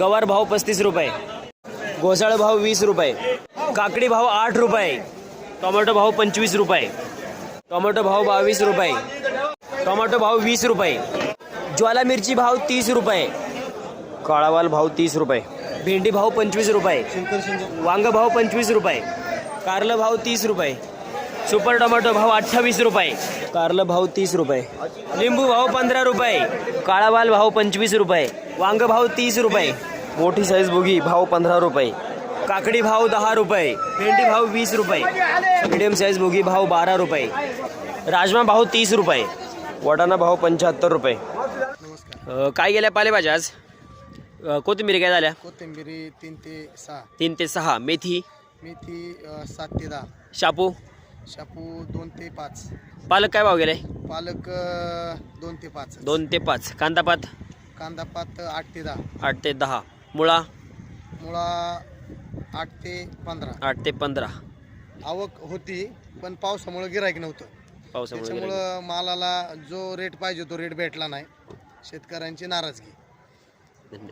गवार भाव पस्तीस रुपये. घोसाळ भाव वीस रुपये. काकडी भाव आठ रुपये. टोमॅटो भाव पंचवीस रुपये. टोमॅटो भाव बावीस रुपये. टोमॅटो भाव वीस रुपये. ज्वाला मिरची भाव तीस रुपये. काळावाल भाव तीस रुपये. भेंडी भाव पंचवीस रुपये. वांग भाव पंचवीस रुपये. कारलं भाव तीस रुपये. सुपर टोमॅटो भाव अठ्ठावीस रुपये. कारलं भाव तीस रुपये. लिंबू भाव पंधरा रुपये. काळावाल भाव पंचवीस रुपये. वांग भाव तीस रुपये. मोठी साईज बुगी भाव पंधरा रुपये. काकडी भाव दहा रुपये. भेंडी भाव वीस रुपये. मीडियम साईज बुगी भाव बारा रुपये. राजमा भाव तीस रुपये. वटाणा भाव पंच्याहत्तर रुपये. अ, काय गेल्या पालेभाज्या आज? अ, कोथिंबीर काय झाल्या? कोथिंबिरी तीन ते सहा. तीन ते सहा. मेथी? मेथी अ, सात ते दहा. शापू? शापू दोन ते पाच. पालक काय भाव गेले? पालक अ, दोन ते पाच. दोन ते पाच. कांदापात कांदा पात आठ ते दहा. आठ ते दहा. मुळा? मुळा आठ ते पंधरा. आठ ते पंधरा. आवक होती पण पावसामुळे गिरायक नव्हतं. पावसामुळे त्याच्यामुळं मालाला जो रेट पाहिजे तो रेट भेटला नाही. शेतकऱ्यांची नाराजगी. धन्यवाद.